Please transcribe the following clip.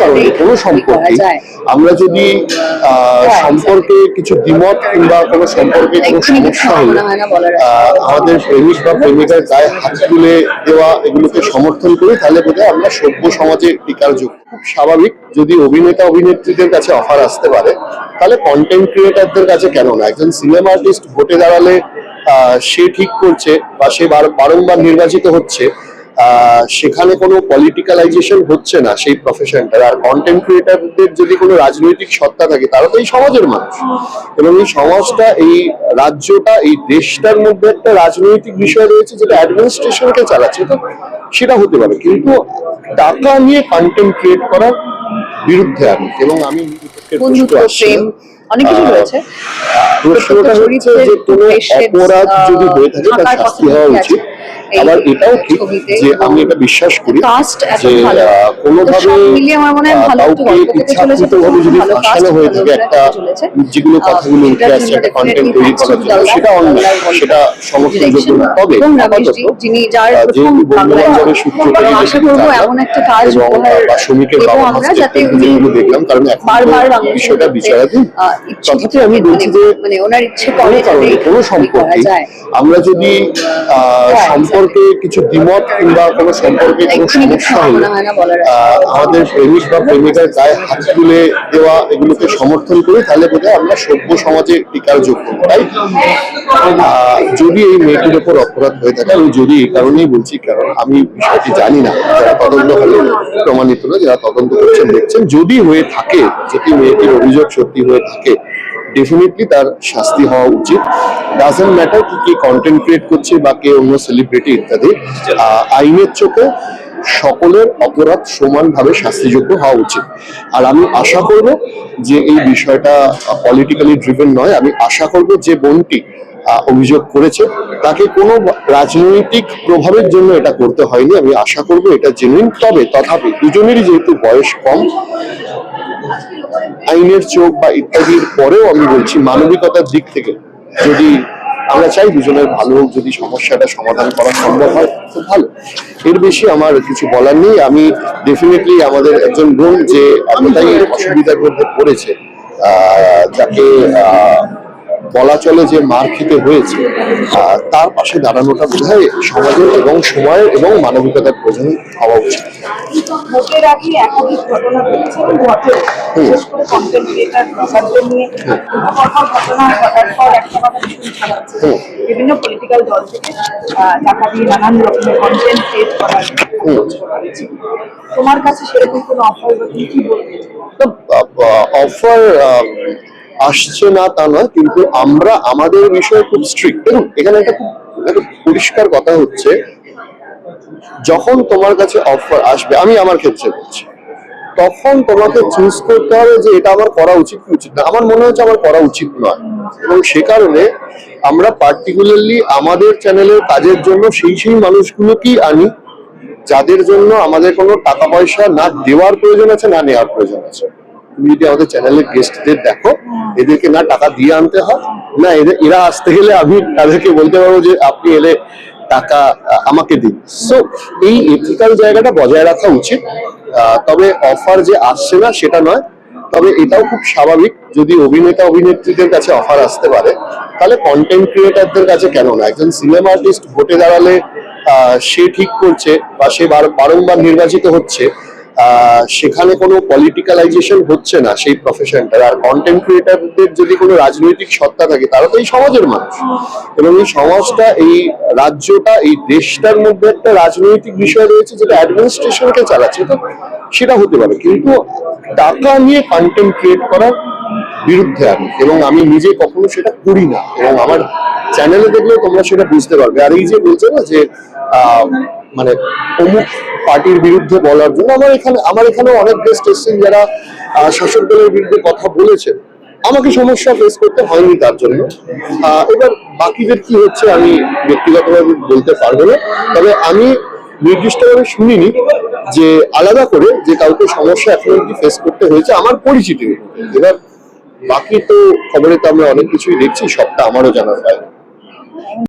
কারণে কোনো সম্পর্কে আমরা যদি সম্পর্কে কিছু দ্বিমত কিংবা কোনো সম্পর্কে কোনো সমস্যা হলে আমাদের প্রেমিক বা প্রেমিকার গায়ে হাত তুলে দেওয়া এগুলোকে সমর্থন করি তাহলে বোধহয় আমরা সভ্য সমাজে টিকার যোগ্য খুব স্বাভাবিক যদি অভিনেতা অভিনেত্রীদের কাছে অফার আসতে পারে তাহলে কন্টেন্ট ক্রিয়েটারদের কাছে কেন না? একজন সিনেমা আর্টিস্ট ভোটে দাঁড়ালে আহ, সে ঠিক করছে বা সে বার- বারংবার নির্বাচিত হচ্ছে সেখানে কোনো পলিটিক্যালাইজেশন হচ্ছে না সেই প্রফেশনটার আর কন্টেন্ট ক্রিয়েটারদের যদি কোনো রাজনৈতিক সত্তা থাকে তারা তো এই সমাজের মানুষ। এবং এই সমাজটা এই রাজ্যটা এই দেশটার মধ্যে একটা রাজনৈতিক বিষয় রয়েছে যেটা অ্যাডমিনিস্ট্রেশনকে চালাচ্ছে। তো সেটা হতে পারে। কিন্তু টাকা নিয়ে কন্টেন্ট ক্রিয়েট করার বিরুদ্ধে আমি। এবং আমি অনেক কিছু রয়েছে। প্রশ্নটা হচ্ছে যে কোনো অপরাধ যদি হয়ে থাকে তার শাস্তি হওয়া উচিত। আবার এটাও ঠিক যে আমি এটা বিশ্বাস করি যে কোনোভাবে মনে কাউকে যদি ফাঁসানো হয়ে থাকে একটা যেগুলো কথাগুলো উঠে আসছে একটা কন্টেন্ট তৈরি করার জন্য সেটা অন্য সেটা সমর্থনযোগ্য। না তবে আপাতত যেহেতু সূত্র কাজ এবং উপহার বা শ্রমিকের বাবা যেগুলো দেখলাম কারণ এখন বিষয়টা বিচারাধীন। তথাপি আমি মানে- বলছি যে মানে ওনার ইচ্ছে কোনো করে কারণে যাতে কোনো সম্পর্কে আমরা যদি আহ, সম্পর্কে কিছু দ্বিমত কিংবা কোনো সম্পর্কে কোনো সমস্যা হলে আমাদের প্রেমিক বা প্রেমিকার গায়ে হাত তুলে দেওয়া এগুলোকে সমর্থন করি তাহলে বোধহয় আমরা সভ্য সমাজে টিকার যোগ্য তাই? যদি এই মেয়েটির ওপর অপরাধ হয়ে থাকে আমি যদি এই কারণেই বলছি কারণ আমি বিষয়টি জানি না যারা তদন্ত হলে প্রমাণিত না যারা তদন্ত করছেন দেখছেন যদি হয়ে থাকে যদি মেয়েটির অভিযোগ সত্যি হয়ে থাকে ডেফিনেটলি তার শাস্তি হওয়া উচিত। ডাজেন্ট ম্যাটার কি কে কন্টেন্ট ক্রিয়েট করছে বা কে অন্য সেলিব্রিটি ইত্যাদি আইনের চোখে সকলের অপরাধ সমানভাবে শাস্তিযোগ্য হওয়া উচিত। আর আমি আশা করব যে এই বিষয়টা পলিটিক্যালি ড্রিভেন নয়, আমি আশা করব যে বোনটি অভিযোগ করেছে, তাকে কোনো রাজনৈতিক প্রভাবের জন্য এটা করতে হয়নি। আমি আশা করব এটা জেনুইন তবে তথাপি দুজনেরই যেহেতু বয়স কম আইনের চোখ বা ইত্যাদির পরেও আমি বলছি মানবিকতার দিক থেকে যদি আমরা চাই দুজনের ভালো হোক যদি সমস্যাটা সমাধান করা সম্ভব হয় খুব ভালো। এর বেশি আমার কিছু বলার নেই। আমি ডেফিনেটলি আমাদের একজন বোন যে এতটাই অসুবিধার মধ্যে পড়েছে আহ, যাকে বলা চলে যে মার খেতে হয়েছে তার পাশে দাঁড়ানোটা বোধ হয় সমাজের এবং সময়ের এবং মানবিকতার প্রয়োজন হওয়া উচিত। ভোটের আগে একাধিক ঘটনা ঘটেছে এবং ঘটে বিশেষ করে কন্টেন্ট ক্রিয়েটার ব্লগারদের নিয়ে পরপর ঘটনা ঘটার পর একটা কথা। বিভিন্ন পলিটিক্যাল দল থেকে টাকা দিয়ে নানান রকমের কন্টেন্ট ক্রিয়েট করার তোমার কাছে সেরকম কোনো অফার বা তুমি কি বলবে অফার আসছে না তা নয়, কিন্তু আমরা আমাদের বিষয়ে খুব স্ট্রিক্ট দেখুন, এখানে একটা খুব পরিষ্কার কথা হচ্ছে, যখন তোমার কাছে অফার আসবে, আমি আমার ক্ষেত্রে বলছি, তখন তোমাকে চুজ করতে হবে যে এটা আমার করা উচিত কি উচিত না। আমার মনে হচ্ছে আমার করা উচিত নয়। এবং সে কারণে আমরা পার্টিকুলারলি আমাদের চ্যানেলের কাজের জন্য সেই সেই মানুষগুলোকেই আনি, যাদের জন্য আমাদের কোনো টাকা পয়সা না দেওয়ার প্রয়োজন আছে, না নেওয়ার প্রয়োজন আছে। তুমি যদি আমাদের চ্যানেলের গেস্টদের দেখো, এদেরকে না টাকা দিয়ে আনতে হয়, না এদের, এরা আসতে গেলে আমি তাদেরকে বলতে পারব যে আপনি এলে টাকা আমাকে দিন। সো এই এথিক্যাল জায়গাটা বজায় রাখা উচিত। তবে অফার যে আসছে না, সেটা নয়। তবে এটাও খুব স্বাভাবিক, যদি অভিনেতা, অভিনেত্রীদের কাছে অফার আসতে পারে, তাহলে কন্টেন্ট ক্রিয়েটারদের কাছে কেন না? একজন সিনেমা আর্টিস্ট ভোটে দাঁড়ালে সে ঠিক করছে বা সে বার- বারংবার নির্বাচিত হচ্ছে সেখানে কোনো পলিটিক্যালাইজেশন হচ্ছে না সেই প্রফেশনটার আর কন্টেন্ট ক্রিয়েটারদের যদি কোনো রাজনৈতিক সত্তা থাকে তারা তো এই সমাজের মানুষ। এবং এই সমাজটা এই রাজ্যটা এই দেশটার মধ্যে একটা রাজনৈতিক বিষয় রয়েছে যেটা অ্যাডমিনিস্ট্রেশনকে চালাচ্ছে। তো সেটা হতে পারে। কিন্তু টাকা নিয়ে কন্টেন্ট ক্রিয়েট করার বিরুদ্ধে আমি। এবং আমি নিজে কখনো সেটা করি না। এবং আমার চ্যানেলে দেখলেও তোমরা সেটা বুঝতে পারবে। আর এই যে বলছে না যে আহ, মানে অমুক পার্টির বিরুদ্ধে বলার জন্য। আমার এখানে আমার এখানে অনেক গেস্ট এসেছেন যারা শাসক দলের বিরুদ্ধে কথা বলেছেন। আমাকে সমস্যা ফেস করতে হয়নি তার জন্য। এবার বাকিদের কি হচ্ছে আমি ব্যক্তিগতভাবে বলতে পারব না। তবে আমি নির্দিষ্টভাবে শুনিনি যে আলাদা করে যে কাউকে সমস্যা এখন অব্দি ফেস করতে হয়েছে, আমার পরিচিতি। এবার বাকি তো খবরে তো আমরা অনেক কিছুই দেখছি, সবটা আমারও জানার বাইরে